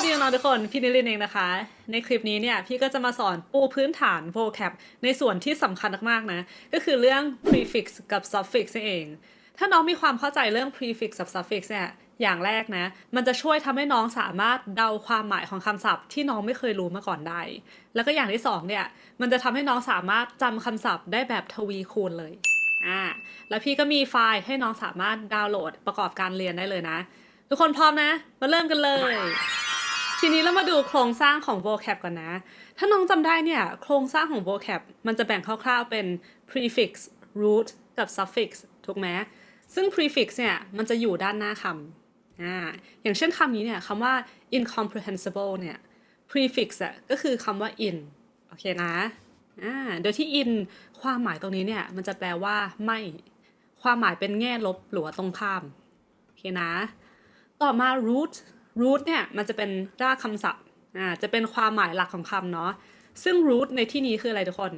วัสดีน้องทุกคนพี่นิลินเองนะคะ ในคลิปนี้เนี่ยพี่ก็จะมาสอนปูพื้นฐาน vocab ในส่วนที่สำคัญมากๆนะ ก็คือเรื่อง prefix กับ suffix นั่นเอง ถ้าน้องมีความเข้าใจเรื่อง prefix กับ suffix เนี่ยอย่างแรกนะ มันจะช่วยทำให้น้องสามารถเดาความหมายของคำศัพท์ที่น้องไม่เคยรู้มาก่อนได้ แล้วก็อย่างที่สองเนี่ยมันจะทำให้น้องสามารถจำคำศัพท์ได้แบบทวีคูณเลยอ่าแล้วพี่ก็มีไฟล์ให้น้องสามารถดาวน์โหลดประกอบการเรียนได้เลยนะ ทุกคนพร้อมนะ มาเริ่มกันเลย ทีนี้เรามาดูโครงสร้างของ vocab ก่อนนะ ถ้าน้องจำได้เนี่ย โครงสร้างของ vocab มันจะแบ่งคร่าวๆเป็น prefix root กับ suffix ถูกไหมซึ่ง prefix เนี่ย มันจะอยู่ด้านหน้าคำอ่าอย่างเช่นคำนี้เนี่ยคำว่า incomprehensible เนี่ย prefix อะก็คือคำว่า in โอเคนะอ่าโดยที่ in ความหมายตรงนี้เนี่ย มันจะแปลว่าไม่ ความหมายเป็นแง่ลบหรือว่าตรงข้าม โอเคนะ ต่อมา root root เนี่ยมันจะเป็นรากคำศัพท์อ่าจะเป็นความหมายหลักของคำเนาะซึ่ง root ในที่นี้คืออะไรทุกคน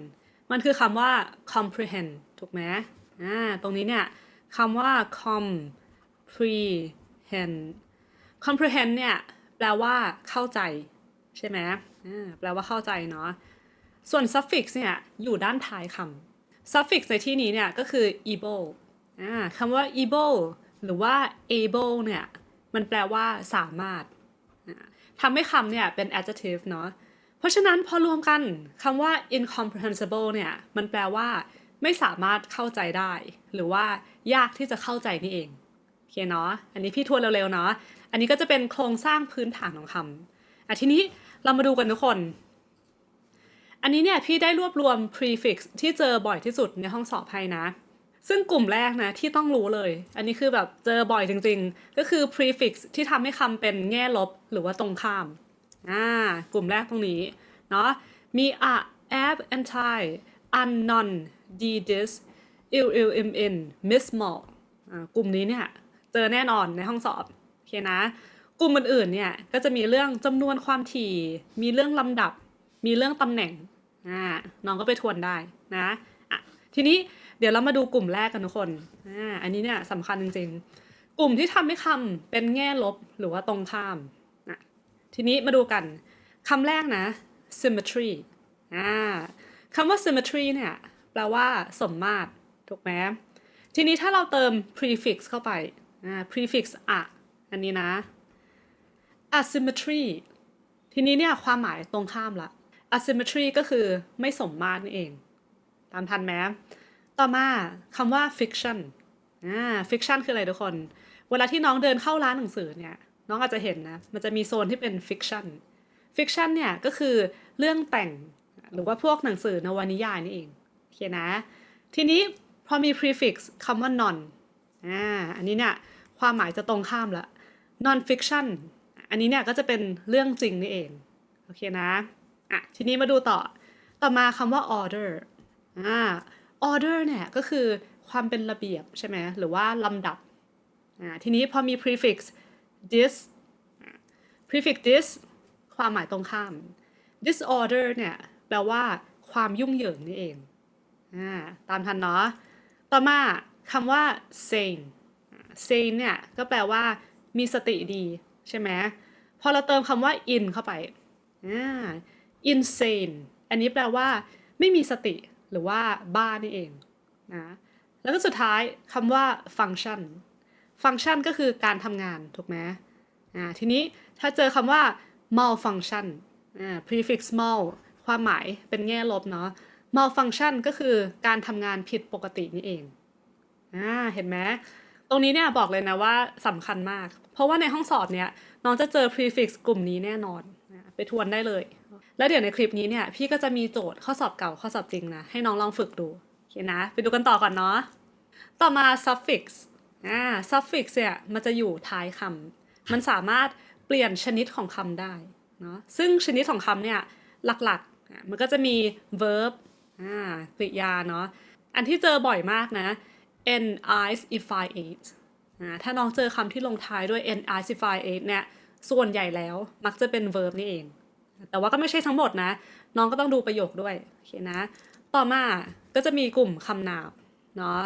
มันคือคำว่า comprehend ถูกไหมอ่าตรงนี้เนี่ยคำว่า comprehend comprehend เนี่ยแปลว่าเข้าใจ ใช่ไหมอ่าแปลว่าเข้าใจเนาะส่วน suffix เนี่ยอยู่ด้านท้ายคำ suffix ในที่นี้เนี่ยก็คือ able อ่าคำว่า able หรือว่า able เนี่ย มันแปลว่าสามารถทำให้คำเนี่ยเป็น adjective เนาะเพราะฉะนั้นพอรวมกันคำว่า incomprehensible เนี่ยมันแปลว่า ไม่สามารถเข้าใจได้ หรือว่ายากที่จะเข้าใจนี่เองโอเคเนาะอันนี้พี่ทวนเร็วๆเนาะอันนี้ก็จะเป็นโครงสร้างพื้นฐานของคำอะทีนี้เรามาดูกันทุกคน อันนี้เนี่ยพี่ได้รวบรวม prefix ที่เจอบ่อยที่สุดในห้องสอบให้นะ ซึ่งกลุ่มแรกนะที่ต้องรู้เลย อันนี้คือแบบเจอบ่อยจริงๆ ก็คือ prefix ที่ทำให้คำเป็นแง่ลบหรือว่าตรงข้าม อ่า กลุ่มแรกตรงนี้ เนาะ มี a ab anti un non d dis il il im in miss more อ่ากลุ่มนี้เนี่ยเจอแน่นอนในห้องสอบ โอเคนะ กลุ่มอื่นๆ เนี่ย ก็จะมีเรื่องจำนวนความถี่ มีเรื่องลำดับ มีเรื่องตำแหน่ง อ่า น้องก็ไปทวนได้นะ อะ ทีนี้ เดี๋ยวเรามาดูกลุ่มแรกกันทุกคนอ่าอันนี้เนี่ยสำคัญจริงๆ กลุ่มที่ทำให้คำเป็นแง่ลบหรือว่าตรงข้ามนะทีนี้มาดูกันคำแรกนะ symmetry อ่าคำว่า symmetry เนี่ยแปลว่าสมมาตรถูกไหมทีนี้ถ้าเราเติม prefix เข้าไปอ่า prefix อะอันนี้นะ asymmetry ทีนี้เนี่ยความหมายตรงข้ามละ asymmetry ก็คือไม่สมมาตรนี่เอง ตามทันไหม ต่อมาคำว่า fiction อ่า fiction คืออะไรทุกคน เวลาที่น้องเดินเข้าร้านหนังสือเนี่ย น้องอาจจะเห็นนะ มันจะมีโซนที่เป็น fiction fiction เนี่ยก็คือเรื่องแต่งหรือว่าพวกหนังสือนวนิยายนี่เองโอเคนะ ทีนี้พอมี prefix คำว่า non อ่า อันนี้เนี่ยความหมายจะตรงข้ามละ non fiction อันนี้เนี่ยก็จะเป็นเรื่องจริงนี่เอง โอเคนะ อะ ทีนี้มาดูต่อ ต่อมาคำว่า order อ่า order เนี่ยก็คือความเป็นระเบียบใช่ไหมหรือว่าลำดับทีนี้พอมี prefix this prefix this ความหมายตรงข้าม disorder เนี่ยแปลว่าความยุ่งเหยิงนี่เองอตามทันเนาะต่อมาคำว่า sane sane เนี่ยก็แปลว่ามีสติดีใช่ไหมพอเราเติมคำว่า in เข้าไป insane อันนี้แปลว่าไม่มีสติ หรือว่าบ้านนี่เองนะแล้วก็สุดท้ายคำว่า function function ก็คือการทำงานถูกไหมอ่าทีนี้ถ้าเจอคำว่า malfunction อ่า prefix mal ความหมายเป็นแง่ลบเนาะ malfunction ก็คือการทำงานผิดปกตินี่เองอ่าเห็นไหมตรงนี้เนี่ยบอกเลยนะว่าสำคัญมาก เพราะว่าในห้องสอบเนี่ยน้องจะเจอ prefix กลุ่มนี้แน่นอน ไปทวนได้เลย แล้วเดี๋ยวในคลิปนี้เนี่ยพี่ก็จะมีโจทย์ข้อสอบเก่าข้อสอบจริงนะ ให้น้องลองฝึกดูโอเคนะ ไปดูกันต่อก่อนเนาะต่อมา suffix อ่า suffix เนี่ยมันจะอยู่ท้ายคำมันสามารถเปลี่ยนชนิดของคำได้เนาะซึ่งชนิดของคำเนี่ยหลักๆ มันก็จะมี verb อ่ากริยาเนาะอันที่เจอบ่อยมากนะ n i s i f y a t อ่าถ้าน้องเจอคำที่ลงท้ายด้วย n i s i f y a t เนี่ยส่วนใหญ่แล้วมักจะเป็น verb นี่เอง แต่ว่าก็ไม่ใช่ทั้งหมดนะ น้องก็ต้องดูประโยคด้วยโอเคนะ ต่อมาก็จะมีกลุ่มคำนามเนาะ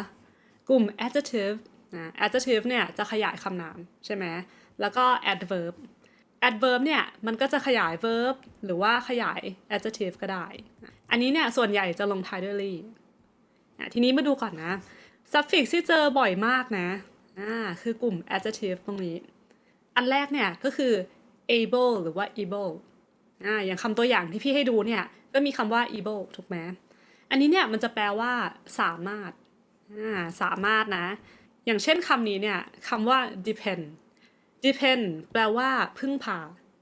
กลุ่ม adjective นะ adjective เนี่ยจะขยายคำนามใช่ไหมแล้วก็ adverb adverb เนี่ยมันก็จะขยาย verb หรือว่าขยาย adjective ก็ได้ อันนี้เนี่ยส่วนใหญ่จะลงท้ายด้วย ly อะทีนี้มาดูก่อนนะ suffix ที่เจอบ่อยมากนะอ่าคือกลุ่ม adjective ตรงนี้ อันแรกเนี่ยก็คือ able หรือว่า able อ่าอย่างคำตัวอย่างที่พี่ให้ดูเนี่ย ก็มีคำว่า able ถูกไหมอันนี้เนี่ยมันจะแปลว่าสามารถอ่าสามารถนะ อย่างเช่นคำนี้เนี่ยคำว่า depend depend แปลว่าพึ่งพา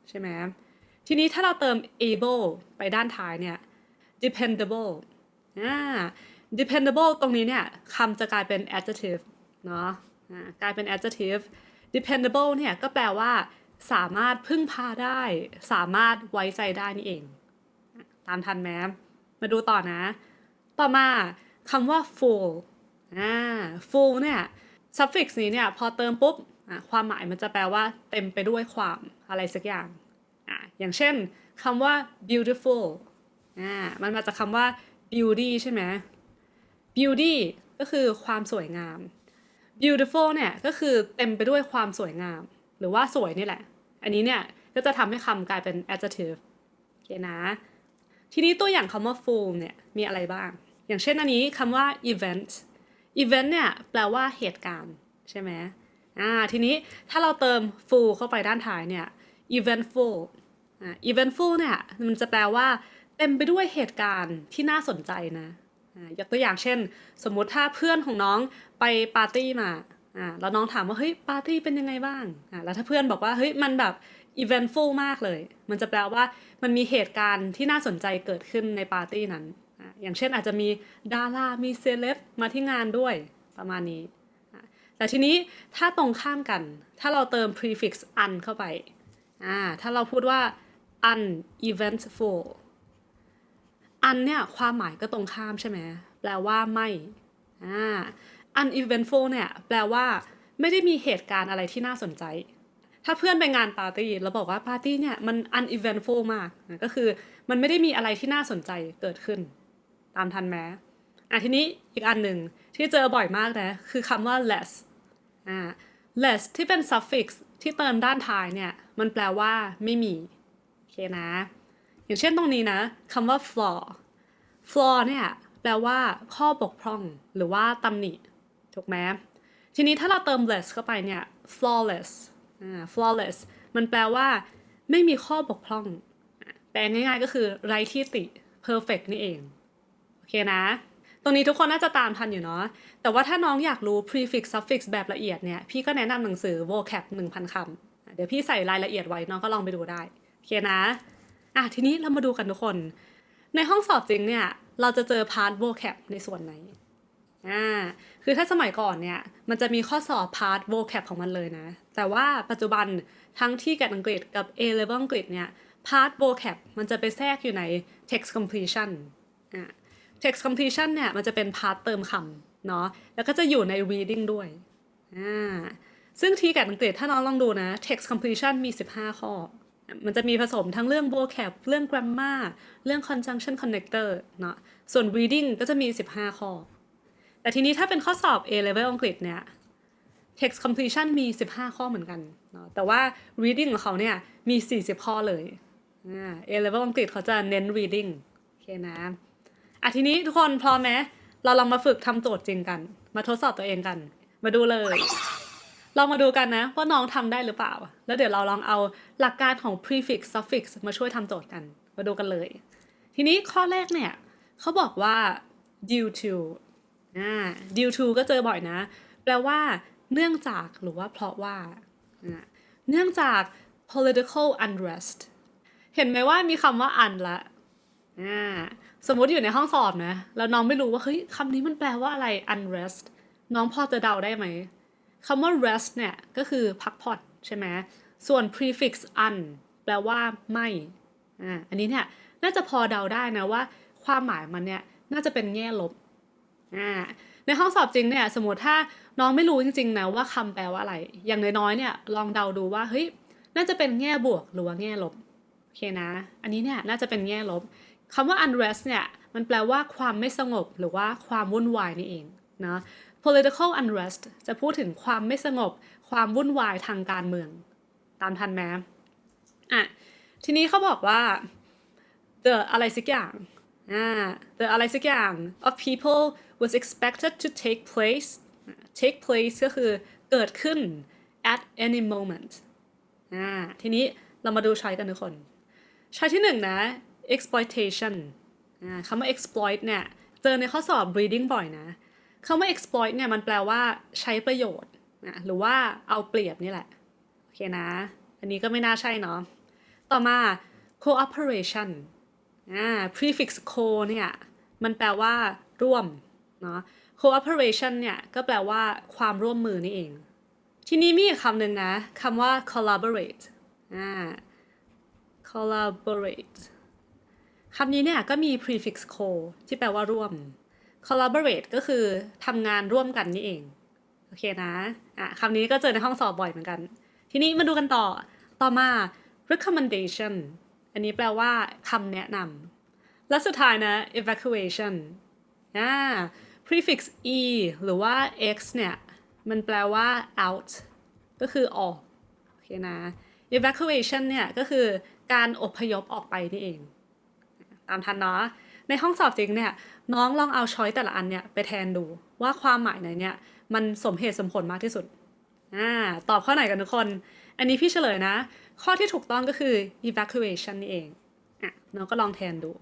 ใช่ไหมทีนี้ถ้าเราเติม able ไปด้านท้ายเนี่ย dependable อ่า dependable ตรงนี้เนี่ยคำจะกลายเป็น adjective เนาะอ่ากลายเป็น adjective dependable เนี่ยก็แปลว่า สามารถพึ่งพาได้ สามารถไว้ใจได้นี่เอง ตามทันไหมมาดูต่อนะ ต่อมาคำว่า full อ่า full เนี่ย suffix นี้เนี่ยพอเติมปุ๊บอะความหมายมันจะแปลว่าเต็มไปด้วยความอะไรสักอย่างอะอย่างเช่นคำว่า beautiful อ่ามันมาจากคำว่า beauty ใช่ไหม beauty ก็คือความสวยงาม beautiful เนี่ยก็คือเต็มไปด้วยความสวยงาม หรือว่าสวยนี่แหละ อันนี้เนี่ยก็จะทำให้คำกลายเป็น adjective โอเคนะ ทีนี้ตัวอย่างคำว่า full เนี่ยมีอะไรบ้าง อย่างเช่นอันนี้คำว่า event event เนี่ยแปลว่าเหตุการณ์ใช่ไหมอ่าทีนี้ถ้าเราเติม full เข้าไปด้านท้ายเนี่ย eventful อ่า eventful เนี่ยมันจะแปลว่าเต็มไปด้วยเหตุการณ์ที่น่าสนใจนะอ่ายกตัวอย่างเช่น สมมุติถ้าเพื่อนของน้องไปปาร์ตี้มา อ่าแล้วน้องถามว่าเฮ้ยปาร์ตี้เป็นยังไงบ้างอ่าแล้วถ้าเพื่อนบอกว่าเฮ้ยมันแบบ eventful มากเลย มันจะแปลว่ามันมีเหตุการณ์ที่น่าสนใจเกิดขึ้นในปาร์ตี้นั้นอ่าอย่างเช่นอาจจะมีดารามีเซเลบมาที่งานด้วยประมาณนี้ แต่ทีนี้ถ้าตรงข้ามกัน ถ้าเราเติม prefix un เข้าไปอ่าถ้าเราพูดว่า uneventful อันเนี่ยความหมายก็ตรงข้ามใช่ไหมแปลว่าไม่อ่า uneventful เนี่ย แปลว่า ไม่ได้มีเหตุการณ์อะไรที่น่าสนใจ ถ้าเพื่อนไปงานปาร์ตี้แล้วบอกว่าปาร์ตี้เนี่ยมัน uneventful มากก็คือ มันไม่ได้มีอะไรที่น่าสนใจเกิดขึ้น ตามทันไหมอะทีนี้อีกอันหนึ่งที่เจอบ่อยมากนะ คือคำว่า less อ่า less ที่เป็น suffix ที่เติมด้านท้ายเนี่ย มันแปลว่าไม่มี โอเคนะ อย่างเช่นตรงนี้นะคำว่า flaw flaw เนี่ย แปลว่าข้อบกพร่อง หรือว่าตำหนิ ถูกไหมทีนี้ถ้าเราเติม less เข้าไปเนี่ย flawless flawless มันแปลว่าไม่มีข้อบกพร่อง แปลง่ายๆก็คือไร้ที่ติ perfect นี่เอง โอเคนะ ตรงนี้ทุกคนน่าจะตามทันอยู่เนาะ แต่ว่าถ้าน้องอยากรู้ prefix suffix แบบละเอียดเนี่ย พี่ก็แนะนำหนังสือ vocab 1,000คำอะเดี๋ยวพี่ใส่รายละเอียดไว้น้องก็ลองไปดูได้ โอเคนะ อะทีนี้เรามาดูกันทุกคน ในห้องสอบจริงเนี่ย เราจะเจอ part vocab ในส่วนไหน อ่าคือถ้าสมัยก่อนเนี่ย มันจะมีข้อสอบ part vocab ของมันเลยนะ แต่ว่าปัจจุบันทั้งที่แกดอังกฤษกับ A level อังกฤษเนี่ย part vocab มันจะไปแทรกอยู่ใน text completion อ่า text completion เนี่ยมันจะเป็น part เติมคำเนาะแล้วก็จะอยู่ใน reading ด้วยอ่าซึ่งที่แกดอังกฤษถ้าน้องลองดูนะ text completion มี 15 ข้อ มันจะมีผสมทั้งเรื่อง vocab เรื่อง grammar เรื่อง conjunction connector เนาะส่วน reading ก็จะมี 15 ข้อ แต่ทีนี้ถ้าเป็นข้อสอบ A level อังกฤษเนี่ย text completion มี 15 ข้อเหมือนกันเนาะแต่ว่า reading ของเขาเนี่ยมี 40 ข้อเลยอ่า A level อังกฤษเขาจะเน้น reading โอเคนะอะทีนี้ทุกคนพร้อมไหมเราลองมาฝึกทำโจทย์จริงกัน มาทดสอบตัวเองกัน มาดูเลยลองมาดูกันนะว่าน้องทำได้หรือเปล่า แล้วเดี๋ยวเราลองเอาหลักการของ prefix suffix มาช่วยทำโจทย์กัน มาดูกันเลย ทีนี้ข้อแรกเนี่ยเขาบอกว่า due to อ่า due to ก็เจอบ่อยนะ แปลว่า เนื่องจากหรือว่าเพราะว่าอ่าเนื่องจาก political unrest เห็นไหมว่ามีคำว่า un ละอ่าสมมติอยู่ในห้องสอบนะ แล้วน้องไม่รู้ว่า เฮ้ยคำนี้มันแปลว่าอะไร unrest น้องพอจะเดาได้ไหมคำว่า rest เนี่ย ก็คือพักผ่อนใช่ไหม ส่วน prefix un แปลว่าไม่อ่าอันนี้เนี่ย น่าจะพอเดาได้นะว่า ความหมายมันเนี่ย น่าจะเป็นแง่ลบอ่า ในห้องสอบจริงเนี่ยสมมติถ้าน้องไม่รู้จริงๆนะว่าคำแปลว่าอะไร อย่างน้อยๆเนี่ยลองเดาดูว่าเฮ้ยน่าจะเป็นแง่บวกหรือว่าแง่ลบโอเคนะ อันนี้เนี่ยน่าจะเป็นแง่ลบคำว่า unrest เนี่ยมันแปลว่าความไม่สงบหรือว่าความวุ่นวายนี่เองนะ political unrest จะพูดถึงความไม่สงบ ความวุ่นวายทางการเมือง ตามทันไหมอะทีนี้เขาบอกว่า the อะไรสักอย่าง the อะไรสักอย่าง of people was expected to take place take place ก็คือเกิดขึ้น at any moment อ่าทีนี้เรามาดูใช้กันทุกคนช้ที่หนึ่งนะ exploitation อ่าคำว่า exploit เนี่ยเจอในข้อสอบ reading บ่อยนะคำว่า exploit เนี่ยมันแปลว่าใช้ประโยชน์นะหรือว่าเอาเปรียบนี่แหละ โอเคนะ อันนี้ก็ไม่น่าใช่เนาะ ต่อมา cooperation อ่า prefix co เนี่ยมันแปลว่าร่วมเนาะ cooperation เนี่ยก็แปลว่าความร่วมมือนี่เอง ทีนี้มีอีกคำหนึ่งนะคำว่า collaborate อ่า collaborate คำนี้เนี่ยก็มี prefix co ที่แปลว่าร่วม collaborate ก็คือทำงานร่วมกันนี่เอง โอเคนะอะคำนี้ก็เจอในห้องสอบบ่อยเหมือนกัน ทีนี้มาดูกันต่อ ต่อมา recommendation อันนี้แปลว่าคำแนะนำและสุดท้ายนะ evacuation อ่า prefix e หรือว่า x เนี่ย มันแปลว่า out ก็คือออกโอเคนะ evacuation เนี่ยก็คือการอพยพออกไปนี่เอง ตามทันเนาะในห้องสอบจริงเนี่ย น้องลองเอาช้อยแต่ละอันเนี่ยไปแทนดูว่าความหมายไหนเนี่ย มันสมเหตุสมผลมากที่สุดอ่าตอบข้อไหนกันทุกคน อันนี้พี่เฉลยนะ ข้อที่ถูกต้องก็คือ evacuation นี่เองอะน้องก็ลองแทนดู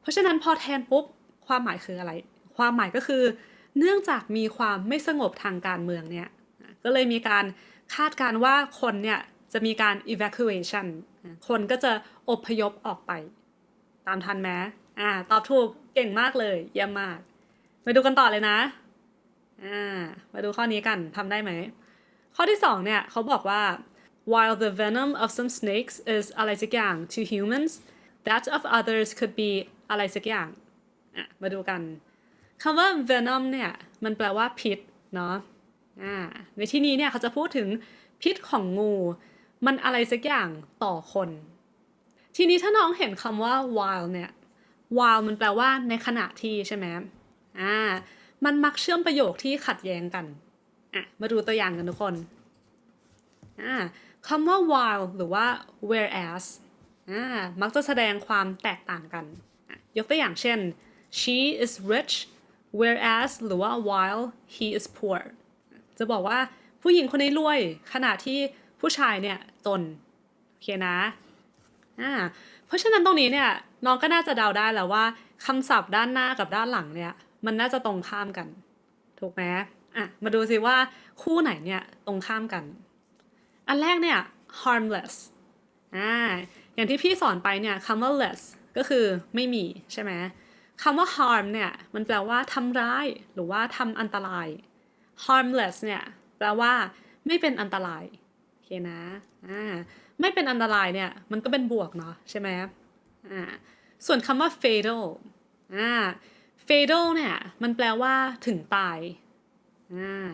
เพราะฉะนั้นพอแทนปุ๊บ ความหมายคืออะไร ความหมายก็คือ เนื่องจากมีความไม่สงบทางการเมืองเนี่ย ก็เลยมีการคาดการว่าคนเนี่ยจะมีการ evacuation คนก็จะอพยพออกไป ตามทันไหมอ่า ตอบถูก เก่งมากเลย เยี่ยมมาก มาดูกันต่อเลยนะ อ่า มาดูข้อนี้กันทำได้ไหม ข้อที่สองเนี่ยเขาบอกว่า while the venom of some snakes is อะไรสักอย่าง to humans that of others could be อะไรสักอย่างอะมาดูกันคำว่า venom เนี่ยมันแปลว่าพิษเนาะอ่าในที่นี้เนี่ยเขาจะพูดถึงพิษของงู มันอะไรสักอย่างต่อคน ทีนี้ถ้าน้องเห็นคำว่า while เนี่ย while มันแปลว่าในขณะที่ใช่ไหมอ่ามันมักเชื่อมประโยคที่ขัดแย้งกันอะมาดูตัวอย่างกันทุกคนอ่า คำว่า while หรือว่า whereas มักจะแสดงความแตกต่างกัน ยกตัวอย่างเช่น she is rich whereas หรือว่า while he is poor จะบอกว่าผู้หญิงคนนี้รวย ขณะที่ผู้ชายเนี่ยจน โอเคนะอ่าเพราะฉะนั้นตรงนี้เนี่ยน้องก็น่าจะเดาได้แล้วว่าคำศัพท์ด้านหน้ากับด้านหลังเนี่ย มันน่าจะตรงข้ามกัน ถูกไหมอะมาดูสิว่าคู่ไหนเนี่ยตรงข้ามกัน อันแรกเนี่ย harmless อ่าอย่างที่พี่สอนไปเนี่ยคำว่า less ก็คือไม่มีใช่ไหมคำว่า harm เนี่ยมันแปลว่าทำร้ายหรือว่าทำอันตราย harmless เนี่ยแปลว่าไม่เป็นอันตรายโอเคนะอ่าไม่เป็นอันตรายเนี่ยมันก็เป็นบวกเนาะใช่ไหมอ่าส่วนคำว่า fatal อ่า fatal เนี่ยมันแปลว่าถึงตายอ่า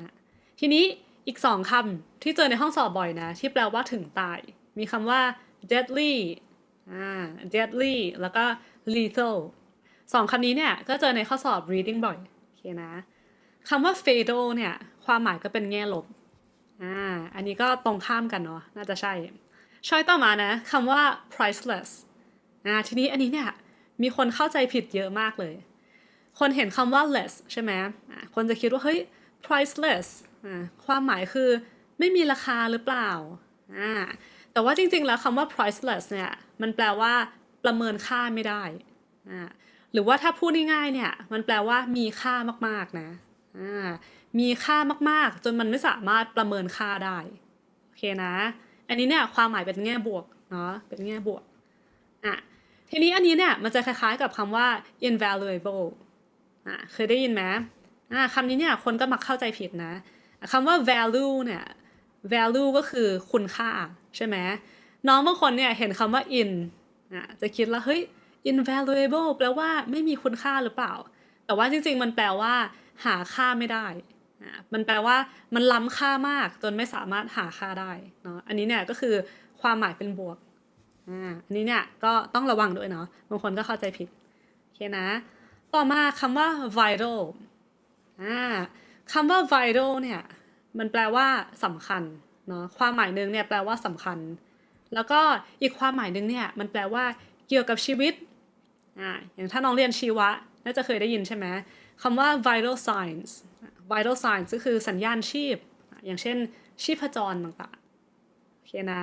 ทีนี้ อีกสองคำที่เจอในห้องสอบบ่อยนะ ที่แปลว่าถึงตาย มีคำว่า deadly อ่า deadly แล้วก็ lethal สองคำนี้เนี่ย ก็เจอในข้อสอบ reading บ่อยโอเคนะคำว่า fatal เนี่ย ความหมายก็เป็นแง่ลบอ่าอันนี้ก็ตรงข้ามกันเนาะน่าจะใช่ช้อยต่อมานะคำว่า priceless อ่าทีนี้อันนี้เนี่ย มีคนเข้าใจผิดเยอะมากเลย คนเห็นคำว่า less ใช่ไหมอ่าคนจะคิดว่า เฮ้ย priceless ความหมายคือไม่มีราคาหรือเปล่า แต่ว่าจริงๆ แล้วคำว่า priceless เนี่ย มันแปลว่าประเมินค่าไม่ได้ หรือว่าถ้าพูดง่ายๆ เนี่ย มันแปลว่ามีค่ามากๆ นะ มีค่ามากๆ จนมันไม่สามารถประเมินค่าได้ โอเคนะ อันนี้เนี่ยความหมายเป็นแง่บวกเนาะ เป็นแง่บวก อะ ทีนี้อันนี้เนี่ยมันจะคล้ายๆกับคำว่า invaluable อะ เคยได้ยินไหมอ่าคำนี้เนี่ยคนก็มักเข้าใจผิดนะ คำว่า value เนี่ย value ก็คือคุณค่าใช่ไหมน้องบางคนเนี่ยเห็นคำว่า in ะจะคิดแล้วเฮ้ย invaluable แปลว่าไม่มีคุณค่าหรือเปล่า แต่ว่าจริงๆ มันแปลว่า หาค่าไม่ได้อะมันแปลว่ามันล้ำค่ามากจนไม่สามารถหาค่าได้เนาะอันนี้เนี่ยก็คือความหมายเป็นบวกอ่าอันนี้เนี่ยก็ต้องระวังด้วยเนาะบางคนก็เข้าใจผิดโอเคนะ ต่อมาคำว่า vital อ่า คำว่า vital เนี่ย มันแปลว่าสำคัญเนาะความหมายหนึ่งเนี่ยแปลว่าสำคัญ แล้วก็อีกความหมายหนึ่งเนี่ย มันแปลว่าเกี่ยวกับชีวิตอ่าอย่างถ้าน้องเรียนชีวะน่าจะเคยได้ยินใช่ไหมคำว่า vital signs vital signs ก็คือสัญญาณชีพ อย่างเช่น ชีพจรต่างๆ โอเคนะ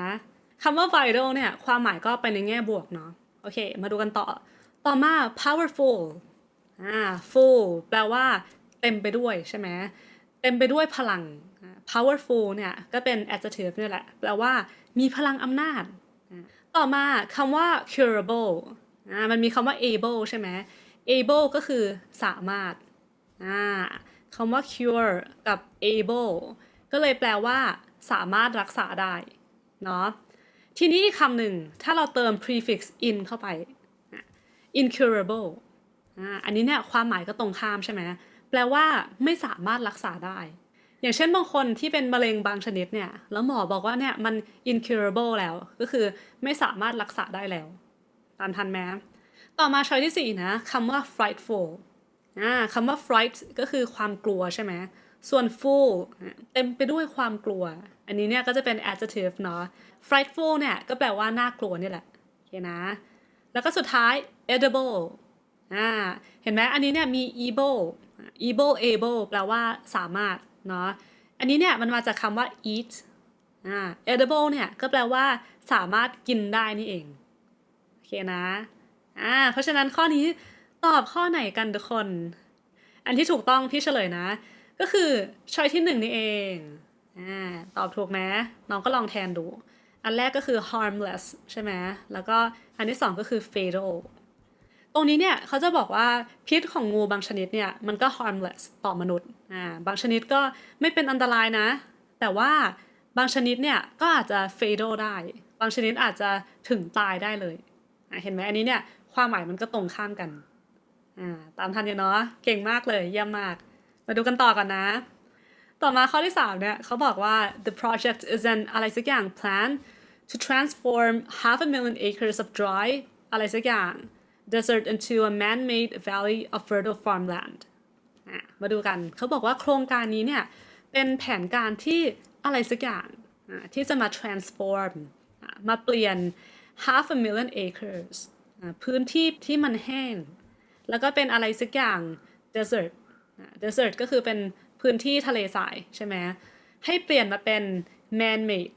คำว่า vital เนี่ย ความหมายก็ไปในแง่บวกเนาะ โอเค มาดูกันต่อ ต่อมา powerful อ่า full แปลว่า เต็มไปด้วยใช่ไหมเต็มไปด้วยพลัง powerful เนี่ยก็เป็น adjective นี่แหละแปลว่ามีพลังอำนาจ ต่อมาคำว่า curable อ่ามันมีคำว่า able ใช่ไหม able ก็คือสามารถอ่าคำว่า cure กับ able ก็เลยแปลว่า สามารถรักษาได้เนาะทีนี้อีกคำหนึ่งถ้าเราเติม prefix in เข้าไป incurable อันนี้เนี่ยความหมายก็ตรงข้ามใช่ไหม แปลว่าไม่สามารถรักษาได้ อย่างเช่นบางคนที่เป็นมะเร็งบางชนิดเนี่ย แล้วหมอบอกว่าเนี่ยมัน incurable แล้ว ก็คือไม่สามารถรักษาได้แล้ว ตามทันไหมต่อมาช้อยที่สี่นะคำว่า frightful อ่าคำว่า fright ก็คือความกลัวใช่ไหมส่วน full เต็มไปด้วยความกลัว อันนี้เนี่ยก็จะเป็น adjective เนาะ frightful เนี่ยก็แปลว่าน่ากลัวนี่แหละโอเคนะ แล้วก็สุดท้าย edible อ่าเห็นไหมอันนี้เนี่ยมี able able able แปลว่าสามารถเนาะ อันนี้เนี่ยมันมาจากคำว่า eat อ่า edible เนี่ยก็แปลว่าสามารถกินได้นี่เอง โอเคนะอ่าเพราะฉะนั้นข้อนี้ตอบข้อไหนกันทุกคน อันที่ถูกต้องพี่เฉลยนะ ก็คือช้อยที่หนึ่งนี่เองอ่าตอบถูกไหมน้องก็ลองแทนดู อันแรกก็คือ harmless ใช่ไหมแล้วก็อันที่สองก็คือ fatal ตรงนี้เนี่ยเขาจะบอกว่าพิษของงูบางชนิดเนี่ยมันก็ harmless ต่อมนุษย์อ่าบางชนิดก็ไม่เป็นอันตรายนะ แต่ว่าบางชนิดเนี่ยก็อาจจะ fatal ได้ บางชนิดอาจจะถึงตายได้เลยเห็นไหมอันนี้เนี่ยความหมายมันก็ตรงข้ามกันอ่าตามทันอยู่เนาะเก่งมากเลยเยี่ยมมาก มาดูกันต่อกันนะ ต่อมาข้อที่ 3 เนี่ยเขาบอกว่า the project is an อะไรสักอย่าง plan to transform half a million acres of dry อะไรสักอย่าง desert into a man-made valley of fertile farmland มาดูกันเขาบอกว่าโครงการนี้เนี่ย เป็นแผนการที่อะไรสักอย่างที่จะมา transform มาเปลี่ยน half a million acres พื้นที่ที่มันแห้ง แล้วก็เป็นอะไรสักอย่าง desert desert ก็คือเป็นพื้นที่ทะเลทรายใช่ไหมให้เปลี่ยนมาเป็น man made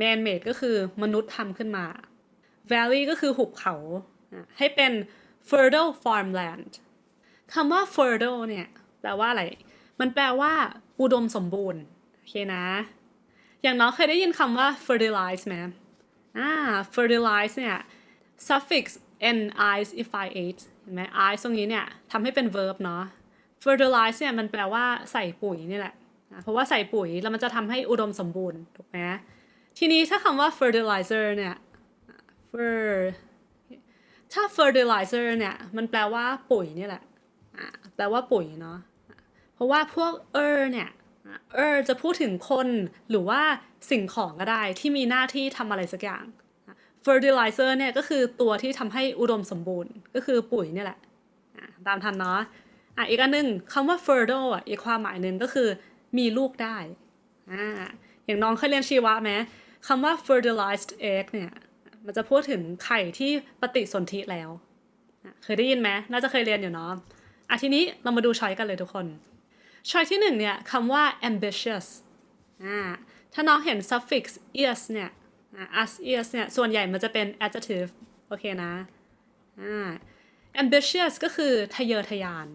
man made ก็คือมนุษย์ทำขึ้นมา valley ก็คือหุบเขา ให้เป็น fertile farmland คำว่า fertile เนี่ยแปลว่าอะไร มันแปลว่า อุดมสมบูรณ์ โอเคนะ อย่างน้องเคยได้ยินคำว่า fertilize ไหมอ่า fertilize เนี่ย suffix n i s if i h เห็นไหม i ตรงนี้เนี่ยทำให้เป็น verb เนาะ fertilize เนี่ยมันแปลว่าใส่ปุ๋ยนี่แหละ เพราะว่าใส่ปุ๋ยแล้วมันจะทำให้อุดมสมบูรณ์ ถูกไหมทีนี้ถ้าคำว่า fertilizer เนี่ย fer ถ้า fertilizer เนี่ยมันแปลว่าปุ๋ยนี่แหละแปลว่าปุ๋ยเนาะเพราะว่าพวก er เนี่ยอะ er จะพูดถึงคนหรือว่าสิ่งของก็ได้ที่มีหน้าที่ทำอะไรสักอย่าง fertilizer เนี่ยก็คือตัวที่ทำให้อุดมสมบูรณ์ ก็คือปุ๋ยนี่แหละอะตามทันเนาะอะอีกอันหนึ่งคำว่า fertile อะอีกความหมายหนึ่งก็คือมีลูกได้อ่าอย่างน้องเคยเรียนชีวะไหมคำว่า fertilized egg เนี่ย มันจะพูดถึงไข่ที่ปฏิสนธิแล้ว เคยได้ยินไหมน่าจะเคยเรียนอยู่เนาะอะทีนี้เรามาดูช้อยกันเลยทุกคน ช้อยที่หนึ่งเนี่ยคำว่า ambitious อ่าถ้าน้องเห็น suffix is เนี่ย as is เนี่ย ส่วนใหญ่มันจะเป็น adjective โอเคนะอ่า ambitious ก็คือทะเยอทะยาน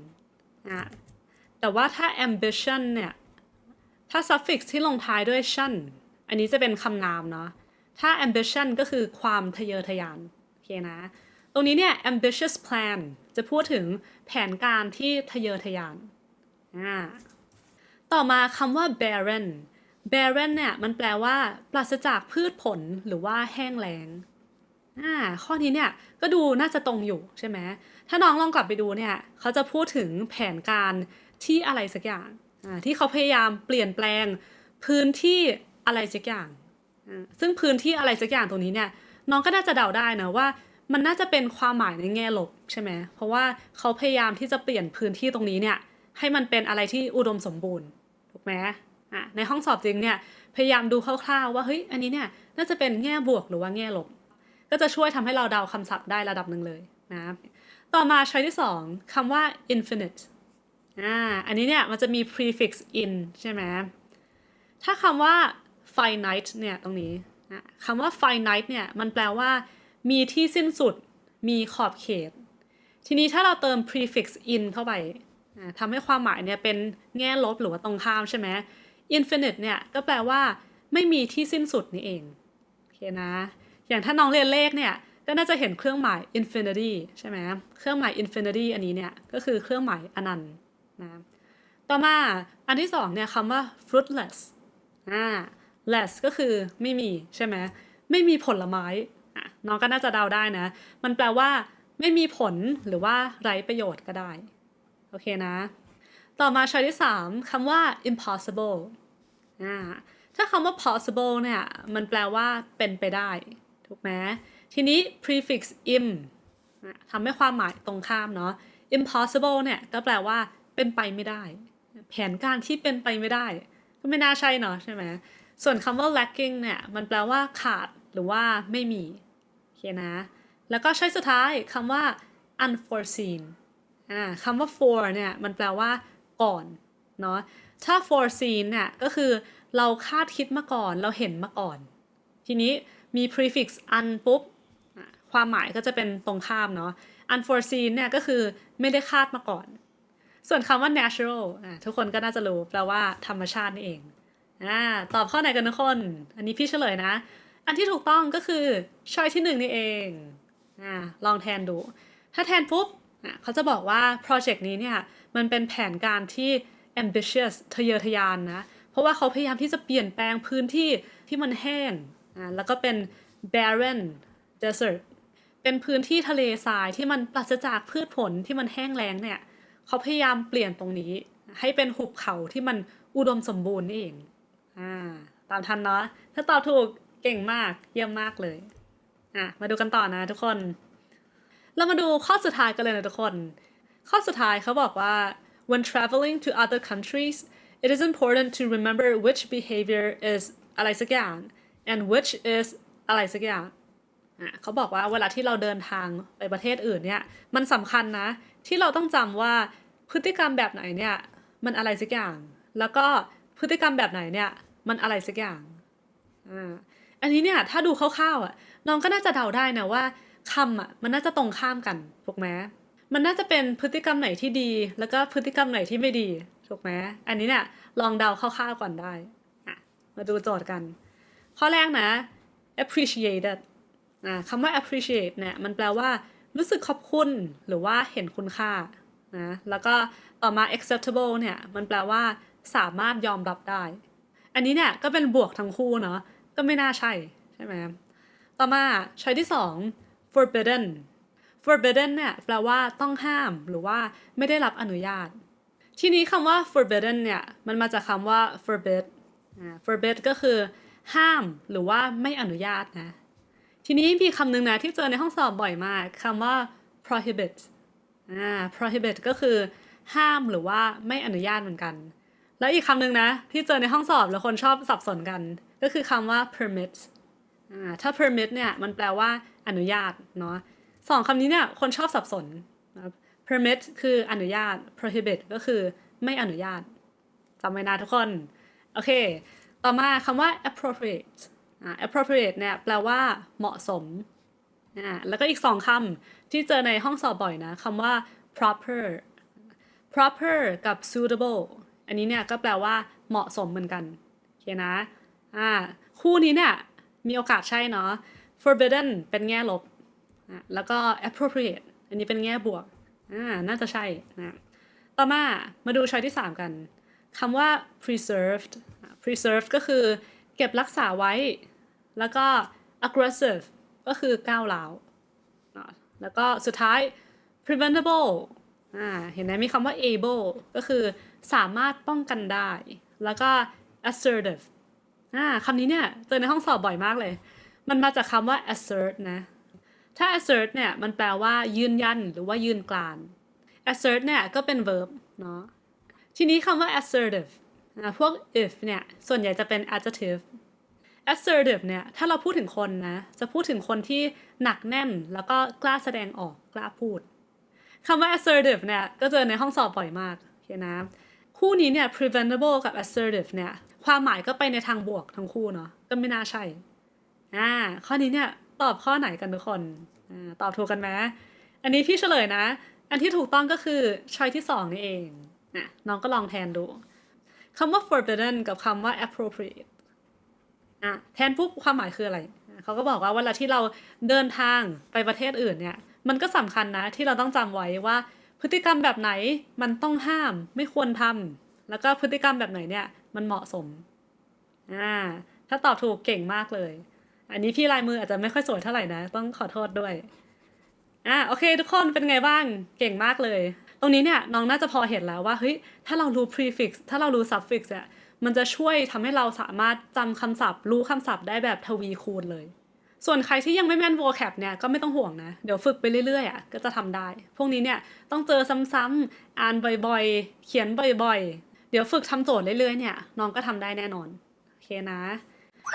อ่าแต่ว่าถ้า ambition เนี่ย ถ้า suffix ที่ลงท้ายด้วย tion อันนี้จะเป็นคำนามเนาะ ถ้า ambition ก็คือความทะเยอทะยานโอเคนะ ตรงนี้เนี่ย ambitious plan จะพูดถึงแผนการที่ทะเยอทะยานอ่าต่อมาคำว่า barren barren เนี่ยมันแปลว่า ปราศจากพืชผลหรือว่าแห้งแล้งอ่าข้อนี้เนี่ยก็ดูน่าจะตรงอยู่ใช่ไหมถ้าน้องลองกลับไปดูเนี่ยเขาจะพูดถึงแผนการที่อะไรสักอย่างอ่าที่เขาพยายามเปลี่ยนแปลงพื้นที่อะไรสักอย่าง ซึ่งพื้นที่อะไรสักอย่างตรงนี้เนี่ย น้องก็น่าจะเดาได้นะว่า มันน่าจะเป็นความหมายในแง่ลบใช่ไหมเพราะว่าเขาพยายามที่จะเปลี่ยนพื้นที่ตรงนี้เนี่ย ให้มันเป็นอะไรที่อุดมสมบูรณ์ถูกไหมอะในห้องสอบจริงเนี่ยพยายามดูคร่าวๆว่าเฮ้ยอันนี้เนี่ยน่าจะเป็นแง่บวกหรือว่าแง่ลบ ก็จะช่วยทำให้เราเดาคำศัพท์ได้ระดับหนึ่งเลยนะต่อมาช้อยที่สองคำว่า infinite อ่าอันนี้เนี่ยมันจะมี prefix in ใช่ไหมถ้าคำว่า finite เนี่ยตรงนี้นะคำว่า finite เนี่ยมันแปลว่ามีที่สิ้นสุด มีขอบเขต ทีนี้ถ้าเราเติม prefix in เข้าไปอ่ทำให้ความหมายเนี่ยเป็นแง่ลบหรือว่าตรงข้ามใช่ไหม infinite เนี่ยก็แปลว่าไม่มีที่สิ้นสุดนี่เองโอเคนะ อย่างถ้าน้องเรียนเลขเนี่ยก็น่าจะเห็นเครื่องหมาย infinity ใช่ไหมเครื่องหมาย infinity อันนี้เนี่ยก็คือเครื่องหมายอนันต์นะต่อมาอันที่สองเนี่ยคำว่า fruitless อ่า less ก็คือไม่มีใช่ไหมไม่มีผลไม้อะน้องก็น่าจะเดาได้นะ มันแปลว่า ไม่มีผลหรือว่าไร้ประโยชน์ก็ได้ โอเคนะ ต่อมาช้อยที่สามคำว่า impossible อ่าถ้าคำว่า possible เนี่ยมันแปลว่าเป็นไปได้ ถูกไหมทีนี้ prefix im ทำให้ความหมายตรงข้ามเนาะ impossible เนี่ยก็แปลว่าเป็นไปไม่ได้ แผนการที่เป็นไปไม่ได้ ก็ไม่น่าใช่เนาะใช่ไหม ส่วนคำว่า lacking เนี่ย มันแปลว่าขาดหรือว่าไม่มีโอเคนะ แล้วก็ใช้สุดท้ายคำว่า unforeseen อ่าคำว่า for เนี่ย มันแปลว่าก่อนเนาะถ้า foreseen เนี่ย ก็คือเราคาดคิดมาก่อนเราเห็นมาก่อน ทีนี้มี prefix un ปุ๊บความหมายก็จะเป็นตรงข้ามเนาะ unforeseen เนี่ย ก็คือไม่ได้คาดมาก่อน ส่วนคำว่า natural อะทุกคนก็น่าจะรู้แปลว่าธรรมชาตินี่เอง อ่าตอบข้อไหนกันทุกคน อันนี้พี่เฉลยนะ อันที่ถูกต้องก็คือช้อยที่หนึ่งนี่เองอ่าลองแทนดู ถ้าแทนปุ๊บอะเขาจะบอกว่าโปรเจกต์นี้เนี่ยมันเป็นแผนการที่ ambitious ทะเยอทะยานนะ เพราะว่าเขาพยายามที่จะเปลี่ยนแปลงพื้นที่ที่มันแห้งอ่าแล้วก็เป็น barren desert เป็นพื้นที่ทะเลทรายที่มันปราศจากพืชผลที่มันแห้งแล้งเนี่ยเขาพยายามเปลี่ยนตรงนี้ ให้เป็นหุบเขาที่มันอุดมสมบูรณ์นี่เอง อ่า ตามทันเนาะถ้าตอบถูกเก่งมากเยี่ยมมากเลยอะมาดูกันต่อนะทุกคน เรามาดูข้อสุดท้ายกันเลยนะทุกคน ข้อสุดท้ายเขาบอกว่า when traveling to other countries it is important to remember which behavior is อะไรสักอย่าง and which is อะไรสักอย่างอะเขาบอกว่าเวลาที่เราเดินทางไปประเทศอื่นเนี่ย มันสำคัญนะ ที่เราต้องจำว่าพฤติกรรมแบบไหนเนี่ย มันอะไรสักอย่าง แล้วก็ พฤติกรรมแบบไหนเนี่ย มันอะไรสักอย่างอ่าอันนี้เนี่ย ถ้าดูคร่าวๆอะ น้องก็น่าจะเดาได้นะว่าคำอะ มันน่าจะตรงข้ามกันถูกไหมมันน่าจะเป็นพฤติกรรมไหนที่ดี แล้วก็พฤติกรรมไหนที่ไม่ดีถูกไหมอันนี้เนี่ยลองเดาคร่าวๆก่อนได้อะมาดูโจทย์กัน ข้อแรกนะ appreciated อ่าคำว่า appreciate เนี่ยมันแปลว่ารู้สึกขอบคุณหรือว่าเห็นคุณค่านะแล้วก็ต่อมา acceptable เนี่ยมันแปลว่า สามารถยอมรับได้ อันนี้เนี่ยก็เป็นบวกทั้งคู่เนาะก็ไม่น่าใช่ใช่ไหมต่อมาช้อยที่สอง forbidden forbidden เนี่ยแปลว่าต้องห้ามหรือว่าไม่ได้รับอนุญาต ที่นี้คำว่า forbidden เนี่ยมันมาจากคำว่า forbid forbid ก็คือ ห้ามหรือว่าไม่อนุญาตนะ ทีนี้มีคำหนึ่งนะที่เจอในห้องสอบบ่อยมากคำว่า prohibit prohibit ก็คือ ห้ามหรือว่าไม่อนุญาตเหมือนกัน แล้วอีกคำหนึ่งนะ ที่เจอในห้องสอบแล้วคนชอบสับสนกัน ก็คือคำว่า permit อ่าถ้า permit เนี่ยมันแปลว่าอนุญาตเนาะสองคำนี้เนี่ยคนชอบสับสนนะ permit คืออนุญาต prohibit ก็คือไม่อนุญาตจำไว้นะทุกคน โอเค ต่อมาคำว่า appropriate อ่า appropriate เนี่ยแปลว่าเหมาะสมอ่าแล้วก็อีกสองคำที่เจอในห้องสอบบ่อยนะคำว่า proper proper กับ suitable อันนี้เนี่ยก็แปลว่าเหมาะสมเหมือนกันโอเคนะอ่าคู่นี้เนี่ยมีโอกาสใช่เนาะ forbidden เป็นแง่ลบอะแล้วก็ appropriate อันนี้เป็นแง่บวกอ่าน่าจะใช่นะต่อมามาดูช้อยที่ 3 กันคำว่า preserved preserve ก็คือเก็บรักษาไว้ แล้วก็ aggressive ก็คือก้าวร้าวแล้วก็สุดท้าย preventable อ่าเห็นไหมมีคำว่า able ก็คือ สามารถป้องกันได้ แล้วก็ assertive อ่าคำนี้เนี่ยเจอในห้องสอบบ่อยมากเลย มันมาจากคำว่า assert นะ ถ้า assert เนี่ยมันแปลว่ายืนยันหรือว่ายืนกราน assert เนี่ยก็เป็น verb เนาะ ทีนี้คำว่า assertive พวก if เนี่ยส่วนใหญ่จะเป็น adjective assertive เนี่ยถ้าเราพูดถึงคนนะ จะพูดถึงคนที่หนักแน่นแล้วก็กล้าแสดงออกกล้าพูดคำว่า assertive เนี่ยก็เจอในห้องสอบบ่อยมากโอเคนะ คู่นี้เนี่ย preventable กับ assertive เนี่ยความหมายก็ไปในทางบวกทั้งคู่เนาะก็ไม่น่าใช่อ่าข้อนี้เนี่ยตอบข้อไหนกันทุกคนอ่าตอบถูกกันไหมอันนี้พี่เฉลยนะ อันที่ถูกต้องก็คือ choice ที่สองนี่เองนะน้องก็ลองแทนดูคำว่า forbidden กับคำว่า appropriate อะแทนปุ๊บความหมายคืออะไร เขาก็บอกว่าเวลาที่เราเดินทางไปประเทศอื่นเนี่ย มันก็สำคัญนะที่เราต้องจำไว้ว่า พฤติกรรมแบบไหนมันต้องห้ามไม่ควรทำแล้วก็พฤติกรรมแบบไหนเนี่ยมันเหมาะสมอ่าถ้าตอบถูกเก่งมากเลย อันนี้พี่ลายมืออาจจะไม่ค่อยสวยเท่าไหร่นะ ต้องขอโทษด้วยอะโอเค ทุกคนเป็นไงบ้างเก่งมากเลย ตรงนี้เนี่ยน้องน่าจะพอเห็นแล้วว่าเฮ้ยถ้าเรารู้ prefix ถ้าเรารู้ suffix อะมันจะช่วยทำให้เราสามารถจำคำศัพท์ รู้คำศัพท์ได้แบบทวีคูณเลย ส่วนใครที่ยังไม่แม่น vocab เนี่ยก็ไม่ต้องห่วงนะ เดี๋ยวฝึกไปเรื่อยๆอะก็จะทำได้ พวกนี้เนี่ยต้องเจอซ้ำๆอ่านบ่อยๆ เขียนบ่อยๆ เดี๋ยวฝึกทำโจทย์เรื่อยๆเนี่ยน้องก็ทำได้แน่นอน โอเคนะ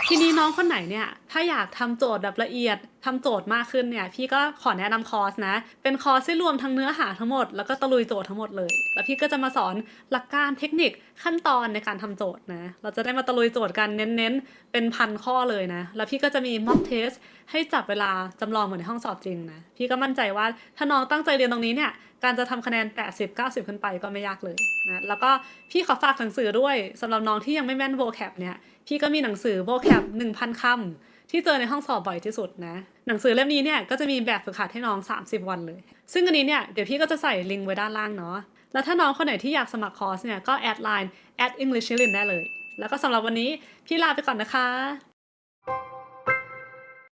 ทีนี้น้องคนไหนเนี่ย ถ้าอยากทำโจทย์แบบละเอียดทำโจทย์มากขึ้นเนี่ย พี่ก็ขอแนะนำคอร์สนะ เป็นคอร์สที่รวมทั้งเนื้อหาทั้งหมด แล้วก็ตะลุยโจทย์ทั้งหมดเลย แล้วพี่ก็จะมาสอนหลักการเทคนิคขั้นตอนในการทำโจทย์นะ เราจะได้มาตะลุยโจทย์กันเน้นๆ เป็นพันข้อเลยนะ แล้วพี่ก็จะมี mock test ให้จับเวลาจำลองเหมือนในห้องสอบจริงนะ พี่ก็มั่นใจว่าถ้าน้องตั้งใจเรียนตรงนี้เนี่ย การจะทำคะแนน 80 90 ขึ้นไปก็ไม่ยากเลยนะแล้วก็พี่ขอฝากหนังสือด้วยสำหรับน้องที่ยังไม่แม่น vocab เนี่ยพี่ก็มีหนังสือ vocab 1,000คำที่เจอในห้องสอบบ่อยที่สุดนะหนังสือเล่มนี้เนี่ยก็จะมีแบบฝึกหัดให้น้อง 30 วันเลย ซึ่งอันนี้เนี่ยเดี๋ยวพี่ก็จะใส่ลิงก์ไว้ด้านล่างเนาะแล้วถ้าน้องคนไหนที่อยากสมัครคอร์สเนี่ยก็แอดไลน์ at english ได้เลย แล้วก็สำหรับวันนี้พี่ลาไปก่อนนะคะ